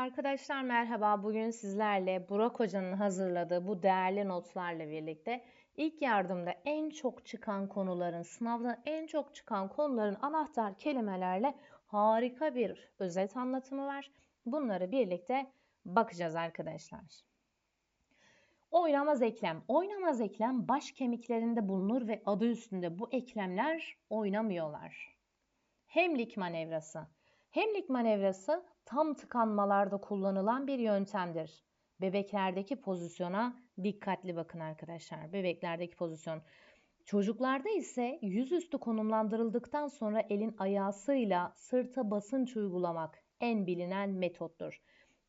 Arkadaşlar merhaba. Bugün sizlerle Burak Hoca'nın hazırladığı bu değerli notlarla birlikte ilk yardımda en çok çıkan konuların, sınavda en çok çıkan konuların anahtar kelimelerle harika bir özet anlatımı var. Bunları birlikte bakacağız arkadaşlar. Oynamaz eklem. Oynamaz eklem baş kemiklerinde bulunur ve adı üstünde bu eklemler oynamıyorlar. Hemlik manevrası. Hemlik manevrası tam tıkanmalarda kullanılan bir yöntemdir. Bebeklerdeki pozisyona dikkatli bakın arkadaşlar. Bebeklerdeki pozisyon. Çocuklarda ise yüzüstü konumlandırıldıktan sonra elin ayağısıyla sırta basınç uygulamak en bilinen metottur.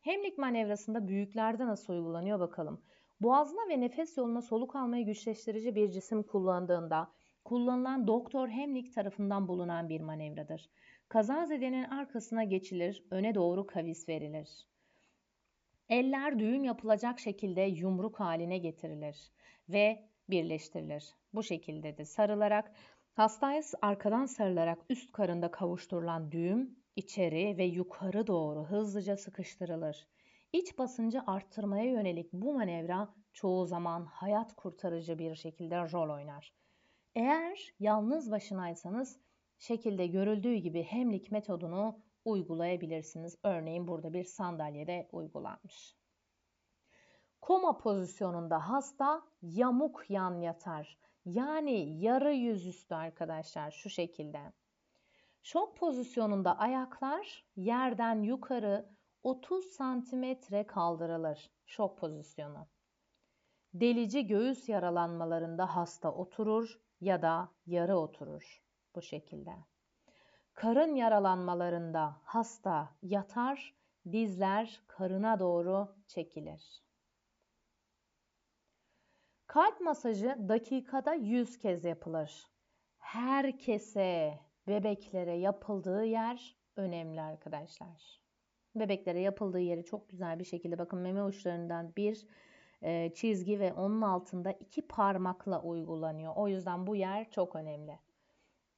Hemlik manevrasında büyüklerde nasıl uygulanıyor bakalım. Boğazına ve nefes yoluna soluk almayı güçleştirici bir cisim kullandığında kullanılan Doktor Hemlik tarafından bulunan bir manevradır. Kazazedenin arkasına geçilir, öne doğru kavis verilir. Eller düğüm yapılacak şekilde yumruk haline getirilir ve birleştirilir. Bu şekilde de sarılarak hastaya arkadan sarılarak üst karında kavuşturulan düğüm içeri ve yukarı doğru hızlıca sıkıştırılır. İç basıncı arttırmaya yönelik bu manevra çoğu zaman hayat kurtarıcı bir şekilde rol oynar. Eğer yalnız başınaysanız şekilde görüldüğü gibi hemlik metodunu uygulayabilirsiniz. Örneğin burada bir sandalyede uygulanmış. Koma pozisyonunda hasta yamuk yan yatar. Yani yarı yüzüstü arkadaşlar şu şekilde. Şok pozisyonunda ayaklar yerden yukarı 30 santimetre kaldırılır. Şok pozisyonu. Delici göğüs yaralanmalarında hasta oturur ya da yarı oturur bu şekilde. Karın yaralanmalarında hasta yatar, dizler karına doğru çekilir. Kalp masajı dakikada 100 kez yapılır. Herkese, bebeklere yapıldığı yer önemli arkadaşlar. Bebeklere yapıldığı yeri çok güzel bir şekilde bakın meme uçlarından bir e, çizgi ve onun altında iki parmakla uygulanıyor. O yüzden bu yer çok önemli.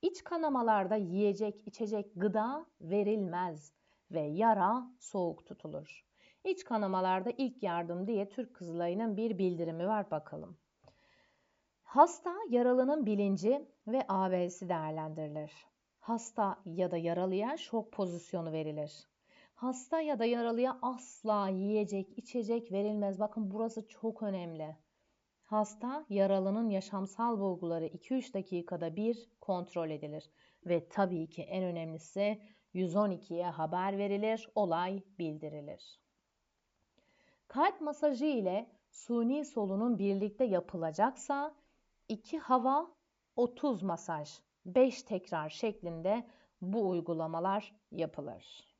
İç kanamalarda yiyecek, içecek gıda verilmez ve yara soğuk tutulur. İç kanamalarda ilk yardım diye Türk Kızılayı'nın bir bildirimi var bakalım. Hasta yaralının bilinci ve AB'si değerlendirilir. Hasta ya da yaralıya şok pozisyonu verilir. Hasta ya da yaralıya asla yiyecek, içecek verilmez. Bakın burası çok önemli. Hasta yaralının yaşamsal bulguları 2-3 dakikada bir kontrol edilir ve tabii ki en önemlisi 112'ye haber verilir, olay bildirilir. Kalp masajı ile suni solunum birlikte yapılacaksa 2 hava 30 masaj 5 tekrar şeklinde bu uygulamalar yapılır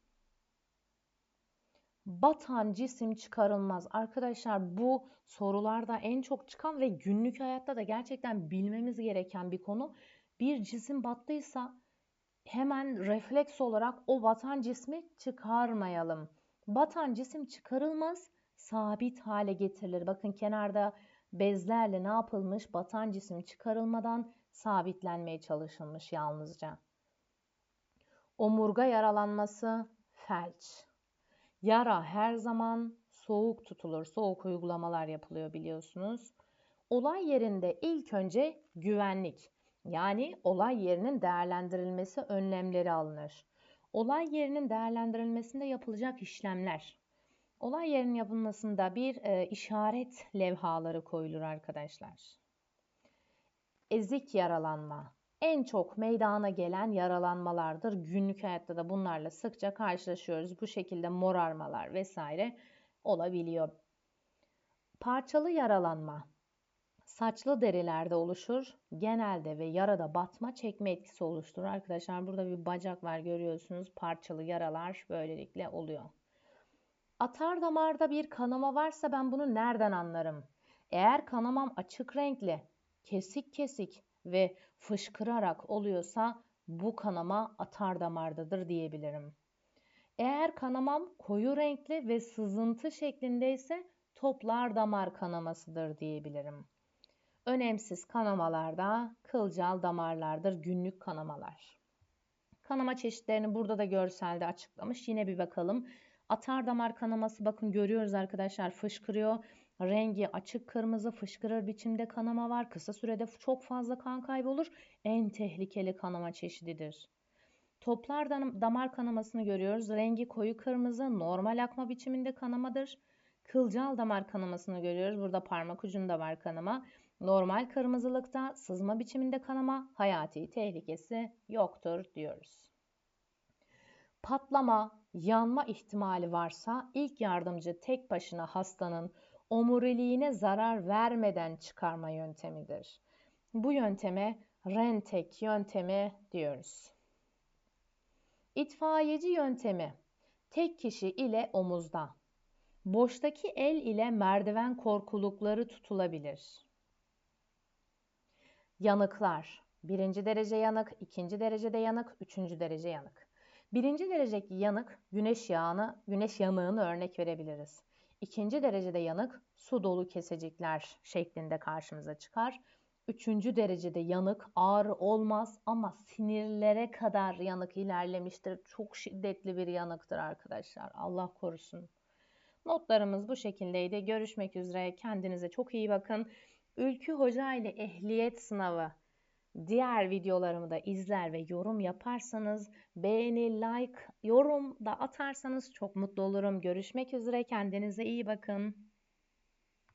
batan cisim çıkarılmaz. Arkadaşlar bu sorularda en çok çıkan ve günlük hayatta da gerçekten bilmemiz gereken bir konu. Bir cisim battıysa hemen refleks olarak o batan cismi çıkarmayalım. Batan cisim çıkarılmaz, sabit hale getirilir. Bakın kenarda bezlerle ne yapılmış? Batan cisim çıkarılmadan sabitlenmeye çalışılmış yalnızca. Omurga yaralanması felç. Yara her zaman soğuk tutulur. Soğuk uygulamalar yapılıyor biliyorsunuz. Olay yerinde ilk önce güvenlik yani olay yerinin değerlendirilmesi önlemleri alınır. Olay yerinin değerlendirilmesinde yapılacak işlemler. Olay yerinin yapılmasında bir e, işaret levhaları koyulur arkadaşlar. Ezik yaralanma, en çok meydana gelen yaralanmalardır. Günlük hayatta da bunlarla sıkça karşılaşıyoruz. Bu şekilde morarmalar vesaire olabiliyor. Parçalı yaralanma saçlı derilerde oluşur. Genelde ve yarada batma çekme etkisi oluşturur. Arkadaşlar burada bir bacak var görüyorsunuz. Parçalı yaralar böylelikle oluyor. Atar damarda bir kanama varsa ben bunu nereden anlarım? Eğer kanamam açık renkli, kesik kesik ve fışkırarak oluyorsa bu kanama atar damardadır diyebilirim. Eğer kanamam koyu renkli ve sızıntı şeklindeyse toplar damar kanamasıdır diyebilirim. Önemsiz kanamalarda kılcal damarlardır günlük kanamalar. Kanama çeşitlerini burada da görselde açıklamış. Yine bir bakalım. Atar damar kanaması bakın görüyoruz arkadaşlar fışkırıyor. Rengi açık kırmızı fışkırır biçimde kanama var. Kısa sürede çok fazla kan kaybı olur. En tehlikeli kanama çeşididir. Toplar damar kanamasını görüyoruz. Rengi koyu kırmızı, normal akma biçiminde kanamadır. Kılcal damar kanamasını görüyoruz. Burada parmak ucunda var kanama. Normal kırmızılıkta sızma biçiminde kanama hayati tehlikesi yoktur diyoruz. Patlama, yanma ihtimali varsa ilk yardımcı tek başına hastanın omuriliğine zarar vermeden çıkarma yöntemidir. Bu yönteme rentek yöntemi diyoruz. İtfaiyeci yöntemi tek kişi ile omuzda. Boştaki el ile merdiven korkulukları tutulabilir. Yanıklar. Birinci derece yanık, ikinci derecede yanık, üçüncü derece yanık. Birinci derecedeki yanık güneş yağını, güneş yanığını örnek verebiliriz. İkinci derecede yanık su dolu kesecikler şeklinde karşımıza çıkar. Üçüncü derecede yanık ağır olmaz ama sinirlere kadar yanık ilerlemiştir. Çok şiddetli bir yanıktır arkadaşlar. Allah korusun. Notlarımız bu şekildeydi. Görüşmek üzere. Kendinize çok iyi bakın. Ülkü Hoca ile ehliyet sınavı diğer videolarımı da izler ve yorum yaparsanız, beğeni, like, yorum da atarsanız çok mutlu olurum. Görüşmek üzere. Kendinize iyi bakın.